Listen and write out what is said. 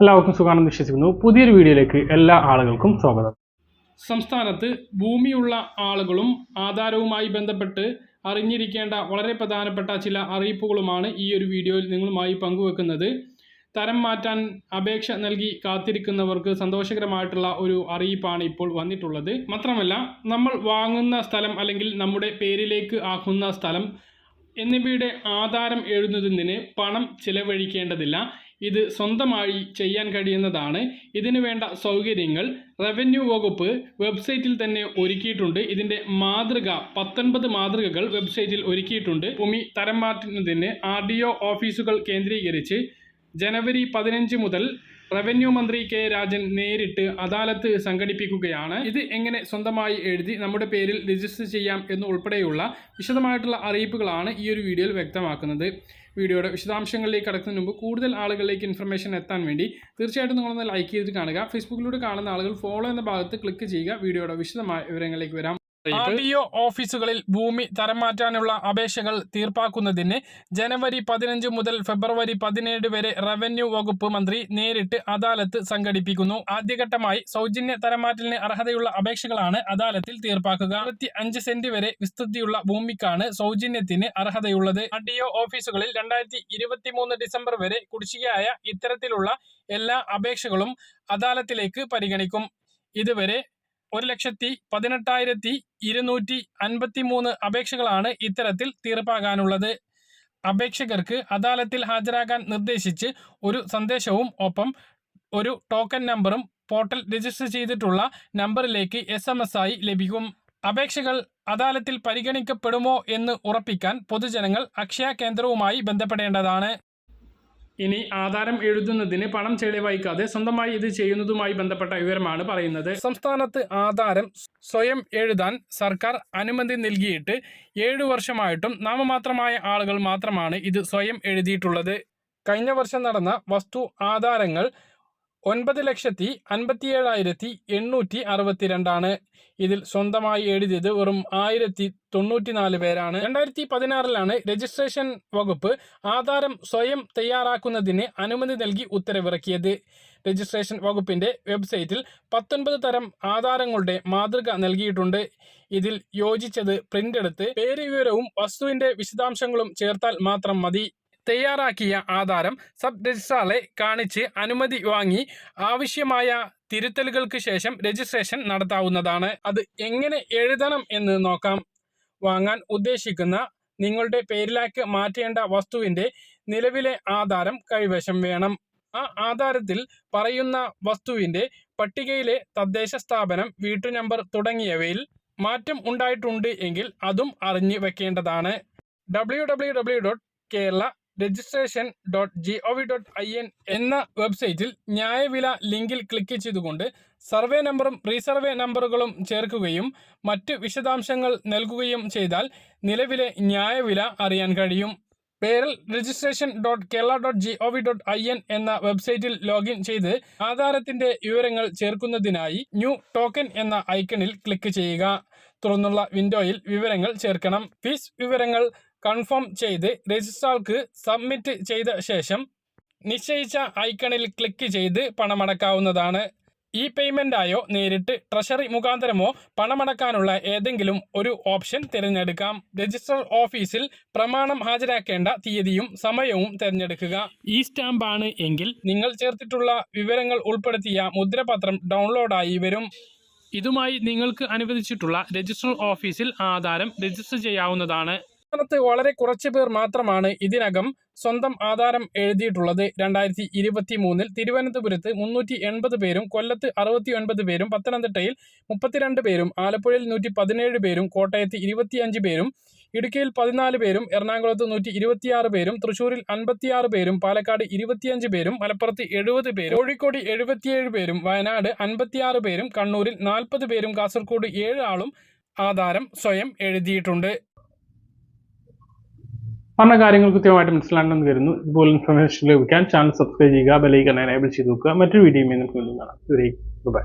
എല്ലാവർക്കും സുഖാണെന്ന് വിശ്വസിക്കുന്നു. പുതിയൊരു വീഡിയോയിലേക്ക് എല്ലാ ആളുകൾക്കും സ്വാഗതം. സംസ്ഥാനത്ത് ഭൂമിയുള്ള ആളുകളും ആധാരവുമായി ബന്ധപ്പെട്ട് അറിഞ്ഞിരിക്കേണ്ട വളരെ പ്രധാനപ്പെട്ട ചില അറിയിപ്പുകളുമാണ് ഈ ഒരു വീഡിയോയിൽ നിങ്ങളുമായി പങ്കുവെക്കുന്നത്. തരം മാറ്റാൻ അപേക്ഷ നൽകി കാത്തിരിക്കുന്നവർക്ക് സന്തോഷകരമായിട്ടുള്ള ഒരു അറിയിപ്പാണ് ഇപ്പോൾ വന്നിട്ടുള്ളത്. മാത്രമല്ല നമ്മൾ വാങ്ങുന്ന സ്ഥലം അല്ലെങ്കിൽ നമ്മുടെ പേരിലേക്ക് ആക്കുന്ന സ്ഥലം എന്നിവയുടെ ആധാരം എഴുതുന്നതിന് പണം ചിലവഴിക്കേണ്ടതില്ല. ഇത് സ്വന്തമായി ചെയ്യാൻ കഴിയുന്നതാണ്. ഇതിനു വേണ്ട സൗകര്യങ്ങൾ റവന്യൂ വകുപ്പ് വെബ്സൈറ്റിൽ തന്നെ ഒരുക്കിയിട്ടുണ്ട്. ഇതിന്റെ മാതൃക പത്തൊൻപത് മാതൃകകൾ വെബ്സൈറ്റിൽ ഒരുക്കിയിട്ടുണ്ട്. ഭൂമി തരം മാറ്റുന്നതിന് ആർ ഓഫീസുകൾ കേന്ദ്രീകരിച്ച് ജനുവരി പതിനഞ്ച് മുതൽ റവന്യൂ മന്ത്രി കെ രാജൻ നേരിട്ട് അദാലത്ത് സംഘടിപ്പിക്കുകയാണ്. ഇത് എങ്ങനെ സ്വന്തമായി എഴുതി നമ്മുടെ പേരിൽ രജിസ്റ്റർ ചെയ്യാം എന്ന് ഉൾപ്പെടെയുള്ള വിശദമായിട്ടുള്ള അറിയിപ്പുകളാണ് ഈ ഒരു വീഡിയോയിൽ വ്യക്തമാക്കുന്നത്. വീഡിയോയുടെ വിശദാംശങ്ങളിലേക്ക് കടക്കുന്നതിന് മുമ്പ് കൂടുതൽ ആളുകളിലേക്ക് ഇൻഫർമേഷൻ എത്താൻ വേണ്ടി തീർച്ചയായിട്ടും നിങ്ങളൊന്ന് ലൈക്ക് ചെയ്ത് കാണുക. ഫേസ്ബുക്കിലൂടെ കാണുന്ന ആളുകൾ ഫോളോ എന്ന ഭാഗത്ത് ക്ലിക്ക് ചെയ്യുക. വീഡിയോയുടെ വിശദമായ വിവരങ്ങളിലേക്ക് വരാം. ആർ ഡി ഒ ഓഫീസുകളിൽ ഭൂമി തരം മാറ്റാനുള്ള അപേക്ഷകൾ തീർപ്പാക്കുന്നതിന് ജനുവരി പതിനഞ്ച് മുതൽ ഫെബ്രുവരി പതിനേഴ് വരെ റവന്യൂ വകുപ്പ് മന്ത്രി നേരിട്ട് അദാലത്ത് സംഘടിപ്പിക്കുന്നു. ആദ്യഘട്ടമായി സൗജന്യ തരംമാറ്റലിന് അർഹതയുള്ള അപേക്ഷകളാണ് അദാലത്തിൽ തീർപ്പാക്കുക. അറുപത്തി അഞ്ച് സെന്റ് വരെ വിസ്തൃതിയുള്ള ഭൂമിക്കാണ് സൗജന്യത്തിന് അർഹതയുള്ളത്. ആർ ഡി ഒ ഓഫീസുകളിൽ രണ്ടായിരത്തി ഇരുപത്തി മൂന്ന് ഡിസംബർ വരെ കുടിശ്ശികയായ ഇത്തരത്തിലുള്ള എല്ലാ അപേക്ഷകളും അദാലത്തിലേക്ക് പരിഗണിക്കും. ഇതുവരെ ഒരു ലക്ഷത്തി പതിനെട്ടായിരത്തി ഇരുന്നൂറ്റി അൻപത്തി മൂന്ന് അപേക്ഷകളാണ് ഇത്തരത്തിൽ തീർപ്പാകാനുള്ളത്. അപേക്ഷകർക്ക് അദാലത്തിൽ ഹാജരാകാൻ നിർദ്ദേശിച്ച് ഒരു സന്ദേശവും ഒപ്പം ഒരു ടോക്കൺ നമ്പറും പോർട്ടൽ രജിസ്റ്റർ ചെയ്തിട്ടുള്ള നമ്പറിലേക്ക് എസ് ആയി ലഭിക്കും. അപേക്ഷകൾ അദാലത്തിൽ പരിഗണിക്കപ്പെടുമോ എന്ന് ഉറപ്പിക്കാൻ പൊതുജനങ്ങൾ അക്ഷയ കേന്ദ്രവുമായി ബന്ധപ്പെടേണ്ടതാണ്. ഇനി ആധാരം എഴുതുന്നതിന് പണം ചെലവഴിക്കാതെ സ്വന്തമായി ഇത് ചെയ്യുന്നതുമായി ബന്ധപ്പെട്ട വിവരമാണ് പറയുന്നത്. സംസ്ഥാനത്ത് ആധാരം സ്വയം എഴുതാൻ സർക്കാർ അനുമതി നൽകിയിട്ട് ഏഴു വർഷമായിട്ടും നാമമാത്രമായ ആളുകൾ മാത്രമാണ് ഇത് സ്വയം എഴുതിയിട്ടുള്ളത്. കഴിഞ്ഞ വർഷം നടന്ന വസ്തു ആധാരങ്ങൾ ഒൻപത് ലക്ഷത്തി അൻപത്തിയേഴായിരത്തി എണ്ണൂറ്റി അറുപത്തിരണ്ടാണ്. ഇതിൽ സ്വന്തമായി എഴുതിയത് വെറും ആയിരത്തി തൊണ്ണൂറ്റിനാല് പേരാണ്. രണ്ടായിരത്തി പതിനാറിലാണ് രജിസ്ട്രേഷൻ വകുപ്പ് ആധാരം സ്വയം തയ്യാറാക്കുന്നതിന് അനുമതി നൽകി ഉത്തരവിറക്കിയത്. രജിസ്ട്രേഷൻ വകുപ്പിന്റെ വെബ്സൈറ്റിൽ പത്തൊൻപത് തരം ആധാരങ്ങളുടെ മാതൃക നൽകിയിട്ടുണ്ട്. ഇതിൽ യോജിച്ചത് പ്രിന്റ് എടുത്ത് പേര് വിവരവും വസ്തുവിന്റെ വിശദാംശങ്ങളും ചേർത്താൽ മാത്രം മതി. തയ്യാറാക്കിയ ആധാരം സബ് രജിസ്ട്രാറെ കാണിച്ച് അനുമതി വാങ്ങി ആവശ്യമായ തിരുത്തലുകൾക്ക് ശേഷം രജിസ്ട്രേഷൻ നടത്താവുന്നതാണ്. അത് എങ്ങനെ എഴുതണം എന്ന് നോക്കാം. വാങ്ങാൻ ഉദ്ദേശിക്കുന്ന നിങ്ങളുടെ പേരിലേക്ക് മാറ്റേണ്ട വസ്തുവിന്റെ നിലവിലെ ആധാരം കൈവശം വേണം. ആ ആധാരത്തിൽ പറയുന്ന വസ്തുവിന്റെ പട്ടികയിലെ തദ്ദേശ സ്ഥാപനം വീട്ടു നമ്പർ തുടങ്ങിയവയിൽ മാറ്റം ഉണ്ടായിട്ടുണ്ട് എങ്കിൽ അതും അറിഞ്ഞു വെക്കേണ്ടതാണ്. W W W dot Kerala registration dot G O V dot I N എന്ന വെബ്സൈറ്റിൽ ന്യായവില ലിങ്കിൽ ക്ലിക്ക് ചെയ്തുകൊണ്ട് സർവേ നമ്പറും റീസർവേ നമ്പറുകളും ചേർക്കുകയും മറ്റ് വിശദാംശങ്ങൾ നൽകുകയും ചെയ്താൽ നിലവിലെ ന്യായവില അറിയാൻ കഴിയും. പേരൽ registration dot Kerala dot G O V dot I N എന്ന വെബ്സൈറ്റിൽ ലോഗിൻ ചെയ്ത് ആധാരത്തിന്റെ വിവരങ്ങൾ ചേർക്കുന്നതിനായി ന്യൂ ടോക്കൺ എന്ന ഐക്കണിൽ ക്ലിക്ക് ചെയ്യുക. തുറന്നുള്ള വിൻഡോയിൽ വിവരങ്ങൾ ചേർക്കണം. ഫീസ് വിവരങ്ങൾ കൺഫേം ചെയ്ത് രജിസ്ട്രാർക്ക് സബ്മിറ്റ് ചെയ്ത ശേഷം നിശ്ചയിച്ച ഐക്കണിൽ ക്ലിക്ക് ചെയ്ത് പണമടക്കാവുന്നതാണ്. ഇ പേയ്മെന്റായോ നേരിട്ട് ട്രഷറി മുഖാന്തരമോ പണമടക്കാനുള്ള ഏതെങ്കിലും ഒരു ഓപ്ഷൻ തിരഞ്ഞെടുക്കാം. രജിസ്റ്റർ ഓഫീസിൽ പ്രമാണം ഹാജരാക്കേണ്ട തീയതിയും സമയവും തിരഞ്ഞെടുക്കുക. ഈ സ്റ്റാമ്പാണ് എങ്കിൽ നിങ്ങൾ ചേർത്തിട്ടുള്ള വിവരങ്ങൾ ഉൾപ്പെടുത്തിയ മുദ്രപത്രം ഡൗൺലോഡായി വരും. ഇതുമായി നിങ്ങൾക്ക് അനുവദിച്ചിട്ടുള്ള രജിസ്റ്റർ ഓഫീസിൽ ആധാരം രജിസ്റ്റർ ചെയ്യാവുന്നതാണ്. സംസ്ഥാനത്ത് വളരെ കുറച്ച് പേർ മാത്രമാണ് ഇതിനകം സ്വന്തം ആധാരം എഴുതിയിട്ടുള്ളത്. രണ്ടായിരത്തി ഇരുപത്തി മൂന്നിൽ തിരുവനന്തപുരത്ത് മുന്നൂറ്റി എൺപത് പേരും കൊല്ലത്ത് അറുപത്തി ഒൻപത് പേരും പത്തനംതിട്ടയിൽ മുപ്പത്തിരണ്ട് പേരും ആലപ്പുഴയിൽ നൂറ്റി പതിനേഴ് പേരും കോട്ടയത്ത് ഇരുപത്തിയഞ്ച് പേരും ഇടുക്കിയിൽ പതിനാല് പേരും എറണാകുളത്ത് നൂറ്റി ഇരുപത്തിയാറ് പേരും തൃശൂരിൽ അൻപത്തിയാറ് പേരും പാലക്കാട് ഇരുപത്തിയഞ്ച് പേരും മലപ്പുറത്ത് എഴുപത് പേരും കോഴിക്കോട് എഴുപത്തിയേഴ് പേരും വയനാട് അൻപത്തിയാറ് പേരും കണ്ണൂരിൽ നാൽപ്പത് പേരും കാസർഗോഡ് ഏഴ് ആളും ആധാരം സ്വയം എഴുതിയിട്ടുണ്ട്. പറഞ്ഞ കാര്യങ്ങൾ കൃത്യമായിട്ട് മനസ്സിലാണെന്ന് കരുതുന്നു ഇതുപോലെ ഇൻഫർമേഷൻ ലഭിക്കാൻ ചാനൽ സബ്സ്ക്രൈബ് ചെയ്യുക ബെലൈക്കൺ എനേബിൾ ചെയ്ത് നോക്കുക. മറ്റൊരു വീഡിയോയുമായി നമുക്ക് വീണ്ടും കാണാം. ബൈ